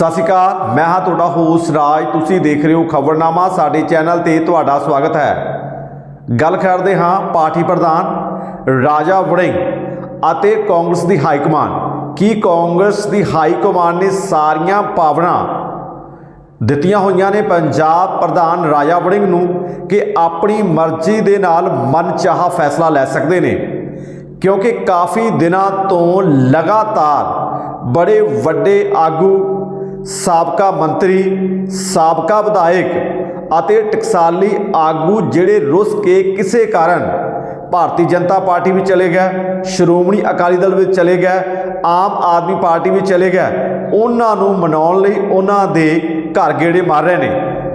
ਸਤਿ ਸ਼੍ਰੀ ਅਕਾਲ, ਮੈਂ ਹਾਂ ਤੁਹਾਡਾ ਹੋਸਟ ਰਾਜ, ਤੁਸੀਂ ਦੇਖ ਰਹੇ ਹੋ ਖਬਰਨਾਮਾ, ਸਾਡੇ ਚੈਨਲ ਤੇ ਤੁਹਾਡਾ ਸਵਾਗਤ ਹੈ। ਗੱਲ ਕਰਦੇ ਹਾਂ ਪਾਰਟੀ ਪ੍ਰਧਾਨ ਰਾਜਾ ਵੜਿੰਗ ਅਤੇ ਕਾਂਗਰਸ ਦੀ ਹਾਈ ਕਮਾਨ ਕੀ ਕਾਂਗਰਸ ਦੀ ਹਾਈ ਕਮਾਨ ਨੇ ਸਾਰੀਆਂ ਪਾਵਰਾਂ ਦਿੱਤੀਆਂ ਹੋਈਆਂ ਨੇ ਪੰਜਾਬ ਪ੍ਰਧਾਨ ਰਾਜਾ ਵੜਿੰਗ ਨੂੰ ਕਿ ਆਪਣੀ ਮਰਜ਼ੀ ਦੇ ਨਾਲ ਮਨਚਾਹਾ ਫੈਸਲਾ ਲੈ ਸਕਦੇ ਨੇ? ਕਿਉਂਕਿ ਕਾਫੀ ਦਿਨਾਂ ਤੋਂ ਲਗਾਤਾਰ ਬੜੇ ਵੱਡੇ ਆਗੂ ਸਾਬਕਾ ਮੰਤਰੀ, ਸਾਬਕਾ ਵਿਧਾਇਕ ਅਤੇ ਟਕਸਾਲੀ ਆਗੂ ਜਿਹੜੇ ਰੁੱਸ ਕੇ ਕਿਸੇ ਕਾਰਨ ਭਾਰਤੀ ਜਨਤਾ ਪਾਰਟੀ ਵੀ ਚਲੇ ਗਏ, ਸ਼੍ਰੋਮਣੀ ਅਕਾਲੀ ਦਲ ਵਿੱਚ ਚਲੇ ਗਏ, ਆਮ ਆਦਮੀ ਪਾਰਟੀ ਵਿੱਚ ਚਲੇ ਗਏ, ਉਹਨਾਂ ਨੂੰ ਮਨਾਉਣ ਲਈ ਉਹਨਾਂ ਦੇ ਘਰ ਗੇੜੇ ਮਾਰ ਰਹੇ ਨੇ।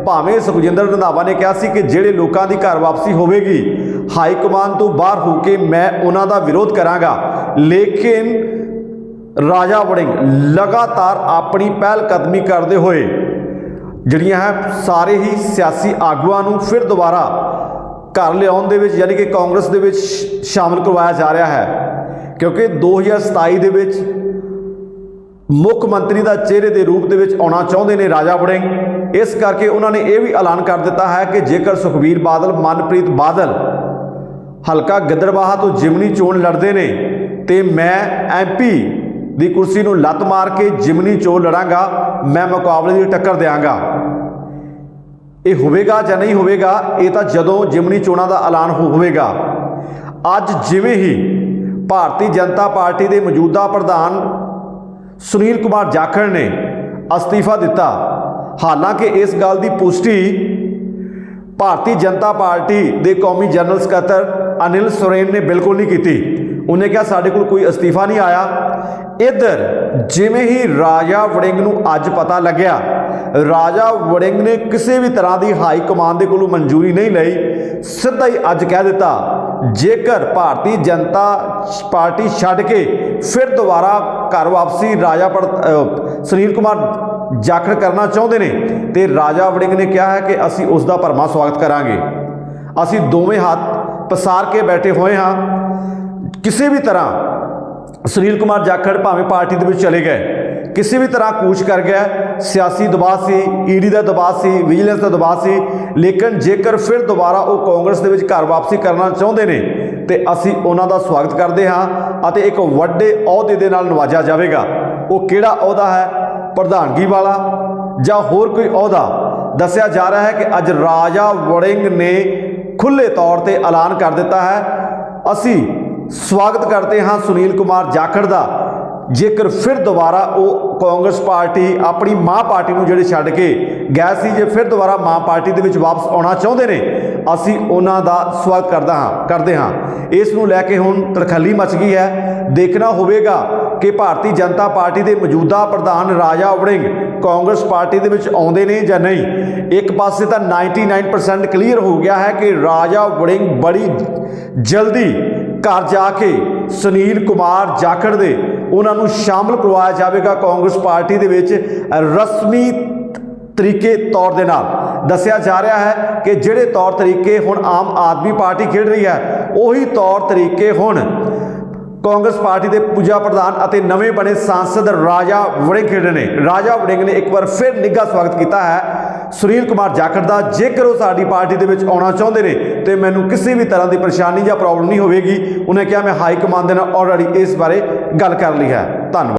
ਭਾਵੇਂ ਸੁਖਜਿੰਦਰ ਰੰਧਾਵਾ ਨੇ ਕਿਹਾ ਸੀ ਕਿ ਜਿਹੜੇ ਲੋਕਾਂ ਦੀ ਘਰ ਵਾਪਸੀ ਹੋਵੇਗੀ, ਹਾਈ ਕਮਾਨ ਤੋਂ ਬਾਹਰ ਹੋ ਕੇ ਮੈਂ ਉਹਨਾਂ ਦਾ ਵਿਰੋਧ ਕਰਾਂਗਾ, ਲੇਕਿਨ ਰਾਜਾ ਵੜਿੰਗ ਲਗਾਤਾਰ ਆਪਣੀ ਪਹਿਲ ਕਦਮੀ ਕਰਦੇ ਹੋਏ, ਜਿਹੜੀਆਂ ਹੈ, ਸਾਰੇ ਹੀ ਸਿਆਸੀ ਆਗੂਆਂ ਨੂੰ ਫਿਰ ਦੁਬਾਰਾ ਘਰ ਲਿਆਉਣ ਦੇ ਵਿੱਚ, ਯਾਨੀ ਕਿ ਕਾਂਗਰਸ ਦੇ ਵਿੱਚ ਸ਼- ਸ਼ਾਮਲ ਕਰਵਾਇਆ ਜਾ ਰਿਹਾ ਹੈ। ਕਿਉਂਕਿ 2027 ਦੇ ਵਿੱਚ ਮੁੱਖ ਮੰਤਰੀ ਦਾ ਚਿਹਰੇ ਦੇ ਰੂਪ ਦੇ ਵਿੱਚ ਆਉਣਾ ਚਾਹੁੰਦੇ ਨੇ ਰਾਜਾ ਵੜਿੰਗ ਇਸ ਕਰਕੇ ਉਹਨਾਂ ਨੇ ਇਹ ਵੀ ਐਲਾਨ ਕਰ ਦਿੱਤਾ ਹੈ ਕਿ ਜੇਕਰ ਸੁਖਬੀਰ ਬਾਦਲ, ਮਨਪ੍ਰੀਤ ਬਾਦਲ ਹਲਕਾ ਗਿੱਦੜਬਾਹਾ ਤੋਂ ਜਿਮਨੀ ਚੋਣ ਲੜਦੇ ਨੇ, ਤੇ ਮੈਂ ਐਮਪੀ ਦੀ ਕੁਰਸੀ ਨੂੰ ਲੱਤ ਮਾਰ ਕੇ ਜਿਮਨੀ ਚੋਣ ਲੜਾਂਗਾ, ਮੈਂ ਮੁਕਾਬਲੇ ਦੀ ਟੱਕਰ ਦਿਆਂਗਾ। ਇਹ ਹੋਵੇਗਾ ਜਾਂ ਨਹੀਂ ਹੋਵੇਗਾ, ਇਹ ਤਾਂ ਜਦੋਂ ਜਿਮਨੀ ਚੋਣਾਂ ਦਾ ਐਲਾਨ ਹੋਵੇਗਾ। ਅੱਜ ਜਿਵੇਂ ਹੀ ਭਾਰਤੀ ਜਨਤਾ ਪਾਰਟੀ ਦੇ ਮੌਜੂਦਾ ਪ੍ਰਧਾਨ ਸੁਨੀਲ ਕੁਮਾਰ ਜਾਖੜ ਨੇ ਅਸਤੀਫਾ ਦਿੱਤਾ, ਹਾਲਾਂਕਿ ਇਸ ਗੱਲ ਦੀ ਪੁਸ਼ਟੀ ਭਾਰਤੀ ਜਨਤਾ ਪਾਰਟੀ ਦੇ ਕੌਮੀ ਜਨਰਲ ਸਕੱਤਰ ਅਨਿਲ ਸੁਰੇਨ ਨੇ ਬਿਲਕੁਲ ਨਹੀਂ ਕੀਤੀ। ਉਹਨੇ ਕਿਹਾ, ਸਾਡੇ ਕੋਲ ਕੋਈ ਅਸਤੀਫਾ ਨਹੀਂ ਆਇਆ। ਇੱਧਰ ਜਿਵੇਂ ਹੀ ਰਾਜਾ ਵੜਿੰਗ ਨੂੰ ਅੱਜ ਪਤਾ ਲੱਗਿਆ, ਰਾਜਾ ਵੜਿੰਗ ਨੇ ਕਿਸੇ ਵੀ ਤਰ੍ਹਾਂ ਦੀ ਹਾਈ ਕਮਾਂਡ ਦੇ ਕੋਲੋਂ ਮਨਜ਼ੂਰੀ ਨਹੀਂ ਲਈ। ਸਿੱਧਾ ਹੀ ਅੱਜ ਕਹਿ ਦਿੱਤਾ, ਜੇਕਰ ਭਾਰਤੀ ਜਨਤਾ ਪਾਰਟੀ ਛੱਡ ਕੇ ਫਿਰ ਦੁਬਾਰਾ ਘਰ ਵਾਪਸੀ ਰਾਜਾ ਪਰ ਸੁਨੀਲ ਕੁਮਾਰ ਜਾਖੜ ਕਰਨਾ ਚਾਹੁੰਦੇ ਨੇ, ਤੇ ਰਾਜਾ ਵੜਿੰਗ ਨੇ ਕਿਹਾ ਹੈ ਕਿ ਅਸੀਂ ਉਸ ਦਾ ਭਰਮਾ ਸਵਾਗਤ ਕਰਾਂਗੇ। ਅਸੀਂ ਦੋਵੇਂ ਹੱਥ ਪਸਾਰ ਕੇ ਬੈਠੇ ਹੋਏ ਹਾਂ। ਕਿਸੇ ਵੀ ਤਰ੍ਹਾਂ ਸੁਨੀਲ ਕੁਮਾਰ ਜਾਖੜ ਭਾਵੇਂ ਪਾਰਟੀ ਦੇ ਵਿੱਚ ਚਲੇ ਗਏ, ਕਿਸੇ ਵੀ ਤਰ੍ਹਾਂ ਕੂਚ ਕਰ ਗਿਆ, ਸਿਆਸੀ ਦਬਾਅ ਸੀ, ਈਡੀ ਦਾ ਦਬਾਅ ਸੀ, ਵਿਜੀਲੈਂਸ ਦਾ ਦਬਾਅ ਸੀ, ਲੇਕਿਨ ਜੇਕਰ ਫਿਰ ਦੁਬਾਰਾ ਉਹ ਕਾਂਗਰਸ ਦੇ ਵਿੱਚ ਘਰ ਵਾਪਸੀ ਕਰਨਾ ਚਾਹੁੰਦੇ ਨੇ, ਤੇ ਅਸੀਂ ਉਹਨਾਂ ਦਾ ਸਵਾਗਤ ਕਰਦੇ ਹਾਂ ਅਤੇ ਇੱਕ ਵੱਡੇ ਅਹੁਦੇ ਦੇ ਨਾਲ ਨਵਾਜਿਆ ਜਾਵੇਗਾ। ਉਹ ਕਿਹੜਾ ਅਹੁਦਾ ਹੈ? ਪ੍ਰਧਾਨਗੀ ਵਾਲਾ ਜਾਂ ਹੋਰ ਕੋਈ ਅਹੁਦਾ? ਦੱਸਿਆ ਜਾ ਰਿਹਾ ਹੈ ਕਿ ਅੱਜ ਰਾਜਾ ਵੜਿੰਗ ਨੇ ਖੁੱਲੇ ਤੌਰ ਤੇ ਐਲਾਨ ਕਰ ਦਿੱਤਾ ਹੈ। ਅਸੀਂ ਸਵਾਗਤ ਕਰਦੇ ਹਾਂ ਸੁਨੀਲ ਕੁਮਾਰ ਜਾਖੜ ਦਾ। ਜੇਕਰ ਫਿਰ ਦੁਬਾਰਾ ਉਹ ਕਾਂਗਰਸ ਪਾਰਟੀ ਆਪਣੀ ਮਾਂ ਪਾਰਟੀ ਨੂੰ ਜਿਹੜੇ ਛੱਡ ਕੇ ਗਏ ਸੀ, ਜੇ ਫਿਰ ਦੁਬਾਰਾ ਮਾਂ ਪਾਰਟੀ ਦੇ ਵਿੱਚ ਵਾਪਸ ਆਉਣਾ ਚਾਹੁੰਦੇ ਨੇ, ਅਸੀਂ ਉਹਨਾਂ ਦਾ ਸਵਾਗਤ ਕਰਦਾ ਹਾਂ, ਕਰਦੇ ਹਾਂ। ਇਸ ਨੂੰ ਲੈ ਕੇ ਹੁਣ ਤਰਖੱਲੀ ਮਚ ਗਈ ਹੈ। ਦੇਖਣਾ ਹੋਵੇਗਾ ਕਿ ਭਾਰਤੀ ਜਨਤਾ ਪਾਰਟੀ ਦੇ ਮੌਜੂਦਾ ਪ੍ਰਧਾਨ ਰਾਜਾ ਵੜਿੰਗ ਕਾਂਗਰਸ ਪਾਰਟੀ ਦੇ ਵਿੱਚ ਆਉਂਦੇ ਨੇ ਜਾਂ ਨਹੀਂ। ਇੱਕ ਪਾਸੇ ਤਾਂ 99% ਕਲੀਅਰ ਹੋ ਗਿਆ ਹੈ ਕਿ ਰਾਜਾ ਵੜਿੰਗ ਬੜੀ ਜਲਦੀ ਘਰ ਜਾ ਕੇ ਸੁਨੀਲ ਕੁਮਾਰ ਜਾਖੜ ਦੇ ਉਹਨਾਂ ਨੂੰ ਸ਼ਾਮਲ ਕਰਵਾਇਆ ਜਾਵੇਗਾ ਕਾਂਗਰਸ ਪਾਰਟੀ ਦੇ ਵਿੱਚ ਰਸਮੀ ਤਰੀਕੇ ਤੌਰ ਦੇ ਨਾਲ। ਦੱਸਿਆ ਜਾ ਰਿਹਾ ਹੈ ਕਿ ਜਿਹੜੇ ਤੌਰ ਤਰੀਕੇ ਹੁਣ ਆਮ ਆਦਮੀ ਪਾਰਟੀ ਖੇਡ ਰਹੀ ਹੈ, ਉਹੀ ਤੌਰ ਤਰੀਕੇ ਹੁਣ ਕਾਂਗਰਸ ਪਾਰਟੀ ਦੇ ਪੂਜਾ ਪ੍ਰਧਾਨ ਅਤੇ ਨਵੇਂ ਬਣੇ ਸਾਂਸਦ ਰਾਜਾ ਵੜਿੰਗ ਖੇਡ ਨੇ। ਰਾਜਾ ਵੜਿੰਗ ਨੇ ਇੱਕ ਵਾਰ ਫਿਰ ਨਿੱਘਾ ਸਵਾਗਤ ਕੀਤਾ ਹੈ। ਸੁਨੀਲ ਕੁਮਾਰ ਜਾਖੜ ਦਾ, ਜੇਕਰ ਉਹ ਸਾਡੀ ਪਾਰਟੀ ਦੇ ਵਿੱਚ ਆਉਣਾ ਚਾਹੁੰਦੇ ਨੇ, ਤੇ ਮੈਨੂੰ ਕਿਸੇ ਵੀ ਤਰ੍ਹਾਂ ਦੀ ਪਰੇਸ਼ਾਨੀ ਜਾਂ ਪ੍ਰੋਬਲਮ ਨਹੀਂ ਹੋਵੇਗੀ। ਉਹਨੇ ਕਿਹਾ, ਮੈਂ ਹਾਈ ਕਮਾਂਡ ਦੇ ਨਾਲ ਆਲਰੇਡੀ ਇਸ ਬਾਰੇ ਗੱਲ ਕਰ ਲਈ ਹੈ। ਧੰਨਵਾਦ।